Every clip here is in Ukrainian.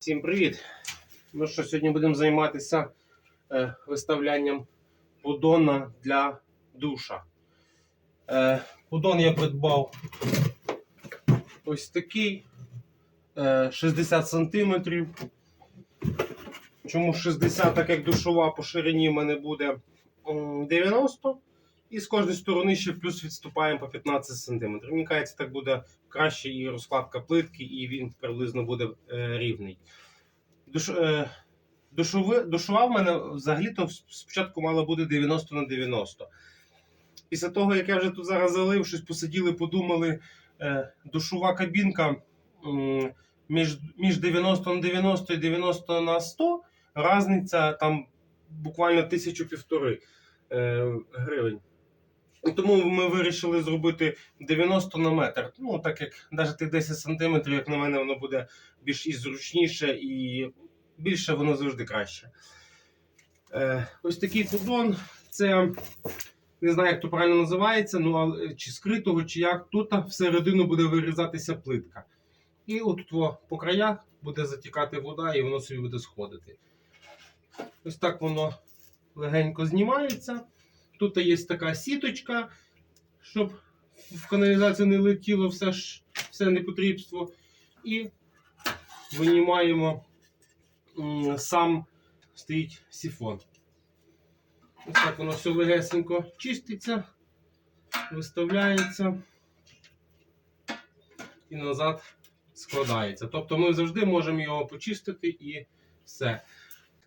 Всім привіт! Ну що, сьогодні будемо займатися е, виставлянням поддона для душа. Е, поддон я придбав ось такий е, 60 см. Чому 60, так як душова по ширині в мене буде м, 90 і з кожної сторони ще плюс відступаємо по 15 см. Мені кажеться, так буде краще і розкладка плитки, і він приблизно буде е, рівний. Душ, е, душови, душова в мене взагалі-то спочатку мала бути 90 на 90. Після того, як я вже тут зараз залив, щось посиділи, подумали, е, душова кабінка м, між, між 90 на 90 і 90 на 100, різниця там буквально тисячу півтори е, гривень. І тому ми вирішили зробити 90 на метр. Ну, так як навіть тих 10 см, як на мене, воно буде більш і зручніше, і більше воно завжди краще. Е, ось такий поддон. Це не знаю, як то правильно називається, ну, але, чи скритого, чи як. Тут всередину буде вирізатися плитка. І от по краях буде затікати вода, і воно собі буде сходити. Ось так воно легенько знімається. Тут є така сіточка, щоб в каналізацію не летіло все, ж, все непотрібство. І винімаємо сам стоїть сифон. Ось так воно все легесенько чиститься, виставляється і назад складається. Тобто ми завжди можемо його почистити і все.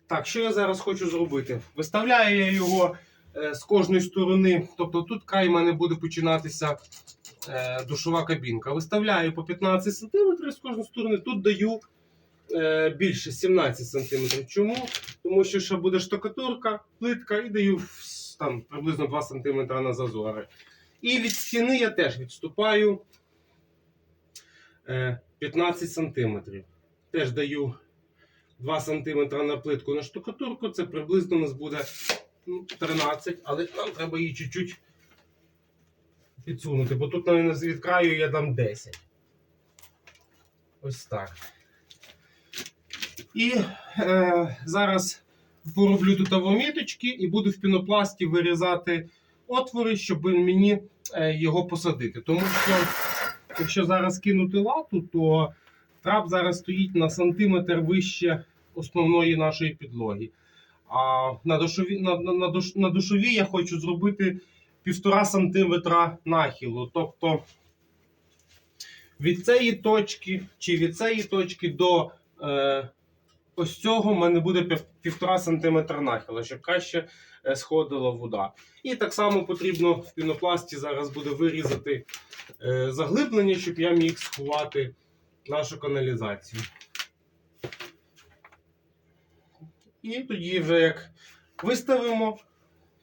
Так, що я зараз хочу зробити? Виставляю я його з кожної сторони. Тобто тут край мене буде починатися е, душова кабінка. Виставляю по 15 см з кожної сторони. Тут даю е, більше 17 см. Чому? Тому що ще буде штукатурка, плитка і даю там приблизно 2 см на зазори. І від стіни я теж відступаю е, 15 см. Теж даю 2 см на плитку на штукатурку. Це приблизно у нас буде ну, 13, але нам треба її чуть-чуть підсунути, бо тут навіть від краю я дам 10. Ось так. І е, зараз пороблю тут авоміточки і буду в пінопласті вирізати отвори, щоб мені е, його посадити. Тому що, якщо зараз кинути лату, то трап зараз стоїть на сантиметр вище основної нашої підлоги. А на душові, на, на, душ, на душовій я хочу зробити півтора сантиметра нахилу. Тобто від цієї точки чи від цієї точки до е, ось цього в мене буде пів- півтора сантиметра нахилу, щоб краще е, сходила вода. І так само потрібно в пінопласті зараз буде вирізати е, заглиблення, щоб я міг сховати нашу каналізацію. І тоді вже як виставимо,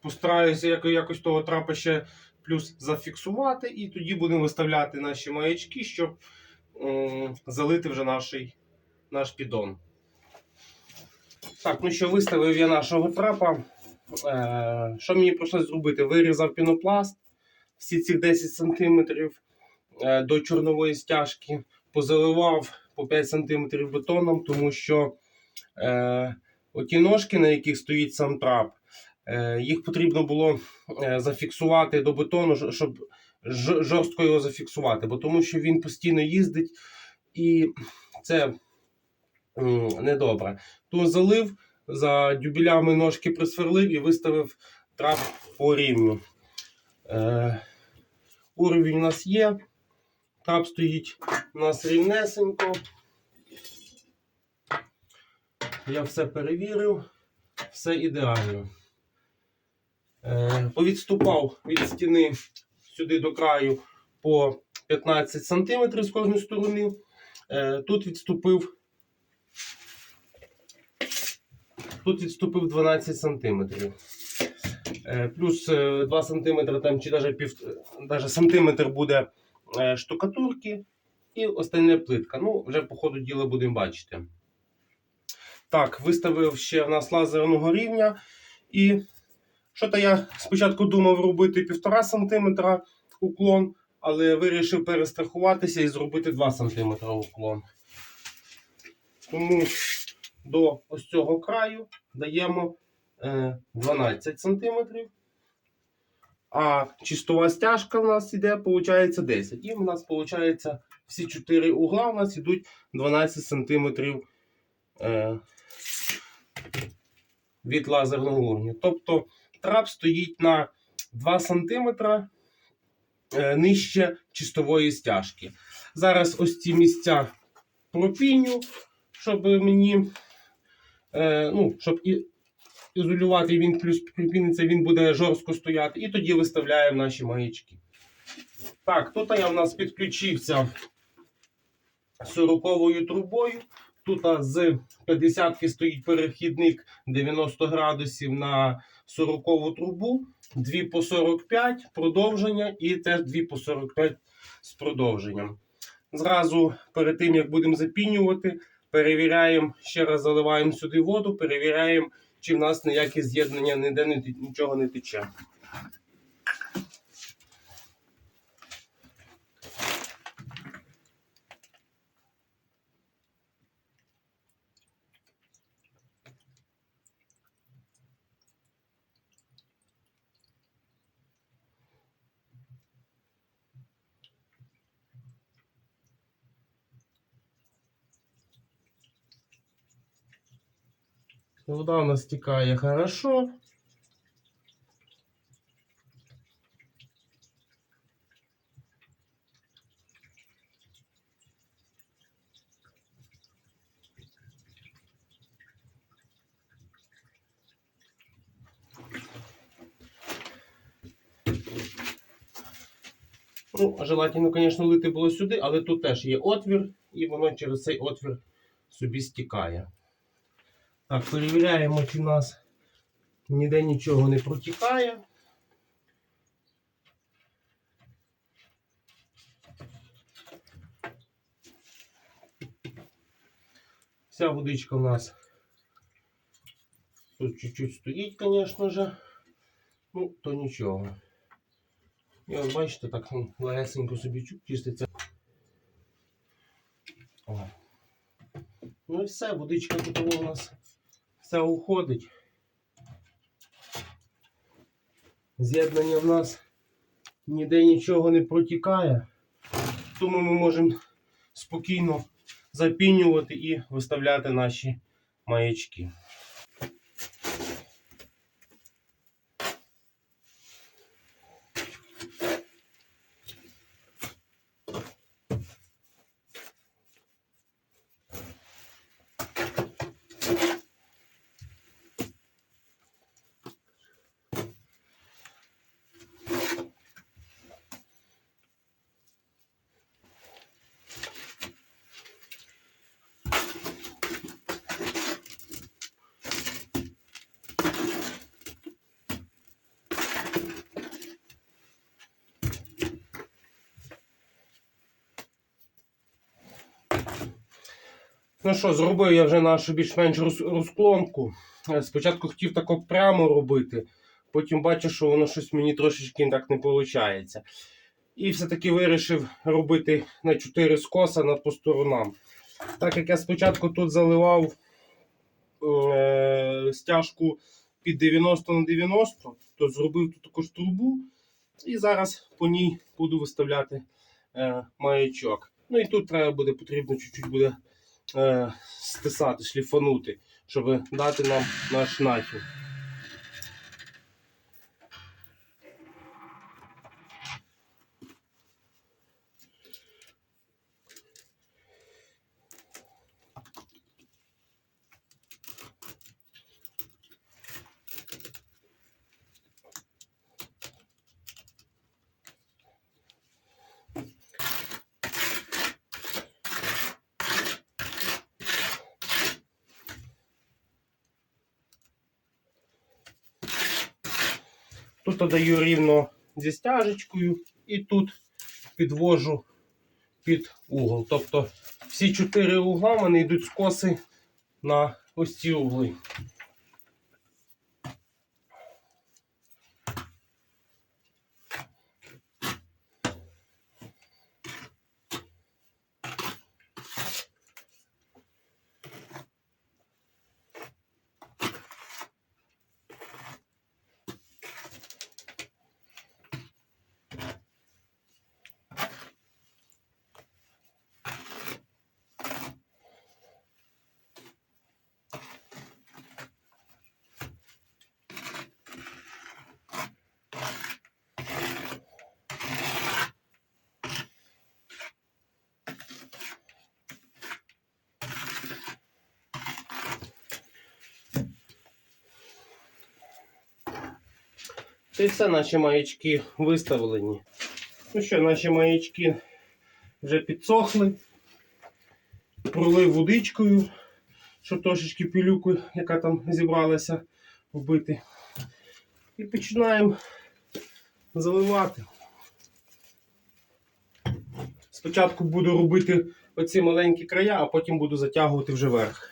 постараюся яко- якось того трапа ще плюс зафіксувати, і тоді будемо виставляти наші маячки, щоб м, залити вже наш, наш піддон. Так, ну що, виставив я нашого трапа. Е, що мені прийшлося зробити? Вирізав пінопласт всі ці 10 см е, до чорнової стяжки, позаливав по 5 см бетоном, тому що е, оті ножки, на яких стоїть сам трап, е, їх потрібно було е, зафіксувати до бетону, щоб жорстко його зафіксувати, бо тому що він постійно їздить і це недобре. Тому залив, за дюбелями ножки присверлив і виставив трап по рівню. Е, уровень у нас є. Трап стоїть у нас рівнесенько. Я все перевірив, все ідеально. Е, повідступав від стіни сюди до краю по 15 см з кожної сторони. Е, тут відступив. Тут відступив 12 см. Е, плюс е, 2 см там чи навіть, пів, навіть сантиметр буде штукатурки і остальне плитка. Ну, вже по ходу діла будемо бачити. Так, виставив ще в нас лазерного рівня. І що то я спочатку думав робити 1,5 см уклон, але вирішив перестрахуватися і зробити 2 см уклон. Тому до ось цього краю даємо е, 12 см. А чистова стяжка в нас іде, виходить, 10. І в нас виходить всі 4 угла у нас йдуть 12 см е, від лазерного вогню. Тобто трап стоїть на 2 см е, нижче чистової стяжки. Зараз ось ці місця пропіню, щоб мені, е, ну, щоб і ізолювати він плюс припіниться, він буде жорстко стояти. І тоді виставляємо наші маячки. Так, тут я в нас підключився 40 трубою. Тут з 50-ки стоїть перехідник 90 градусів на 40 трубу, 2 по 45 продовження і теж 2 по 45 з продовженням. Зразу перед тим, як будемо запінювати, перевіряємо, ще раз заливаємо сюди воду, перевіряємо, чи в нас ніяке з'єднання ніде нічого не тече. Вода у нас стікає хорошо. Ну, желательно, звісно, лити було сюди, але тут теж є отвір, і воно через цей отвір собі стікає. Так, перевіряємо, чи в нас ніде нічого не протікає. Вся водичка у нас тут чуть-чуть стоїть, звісно же. Ну, то нічого. І от бачите, так ну, легесенько собі чу- чиститься. О. Ну і все, водичка тут у нас все уходить. З'єднання в нас ніде нічого не протікає, тому ми можемо спокійно запінювати і виставляти наші маячки. Ну що, зробив я вже нашу більш-менш розклонку. Е, Спочатку хотів тако прямо робити, потім бачу, що воно щось мені трошечки так не виходить. І все-таки вирішив робити на 4 скоса на по сторонам. Так як я спочатку тут заливав е- стяжку під 90 на 90, то зробив тут також трубу. І зараз по ній буду виставляти е- маячок. Ну і тут треба буде потрібно чуть-чуть буде стисати, шліфанути, щоб дати нам наш нахил. Тут додаю рівно зі стяжечкою і тут підвожу під угол. Тобто всі чотири угла в мене йдуть скоси на ось ці угли. Це все, наші маячки виставлені. Ну що, наші маячки вже підсохли. Пролив водичкою, щоб трошечки пилюку, яка там зібралася, вбити. І починаємо заливати. Спочатку буду робити оці маленькі края, а потім буду затягувати вже верх.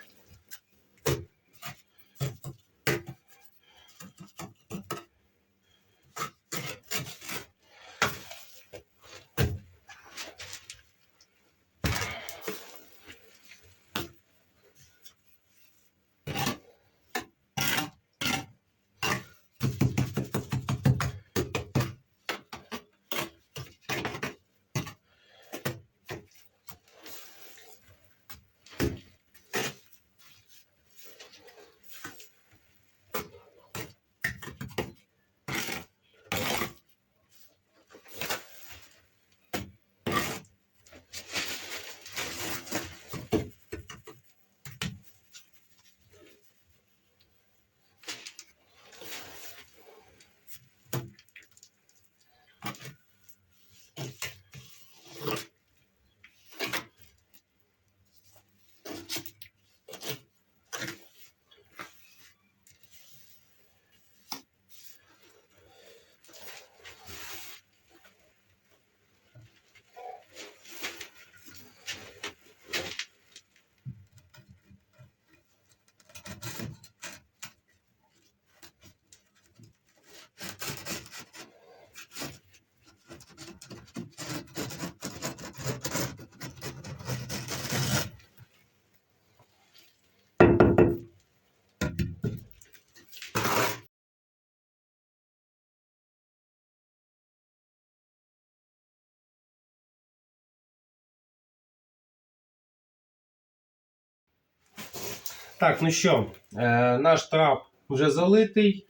Так, ну що, е, наш трап вже залитий.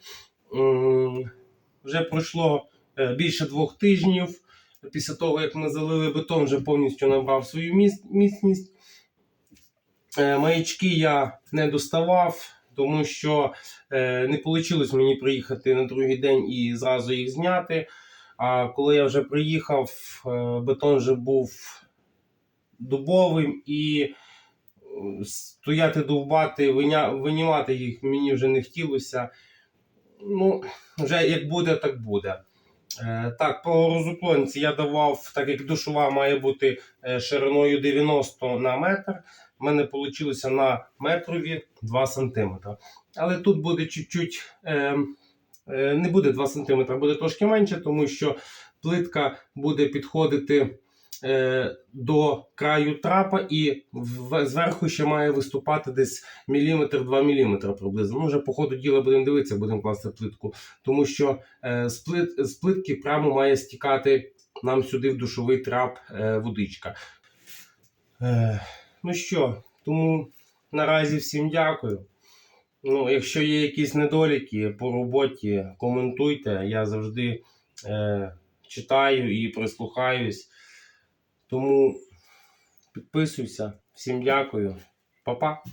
Вже пройшло е, більше двох тижнів. Після того, як ми залили бетон, вже повністю набрав свою міцність. Е, Маячки я не доставав, тому що не вийшло мені приїхати на другий день і зразу їх зняти. А коли я вже приїхав, бетон вже був дубовим і стояти довбати, виня- винімати їх мені вже не хотілося. Ну, вже як буде, так буде. Е, так, по розуклонці я давав, так як душова має бути е, шириною 90 на метр. У мене вийшло на метрові 2 см. Але тут буде чуть-чуть, е, е, не буде 2 см, буде трошки менше, тому що плитка буде підходити до краю трапа і зверху ще має виступати десь міліметр 2 міліметри приблизно. Ну, вже по ходу діла будемо дивитися, будемо класти плитку. Тому що е, з, плит, з плитки прямо має стікати нам сюди в душовий трап е, водичка. Е, ну що, тому наразі всім дякую. Ну, якщо є якісь недоліки по роботі, коментуйте. Я завжди е, читаю і прислухаюсь. Тому підписуйся. Всім дякую. Па-па.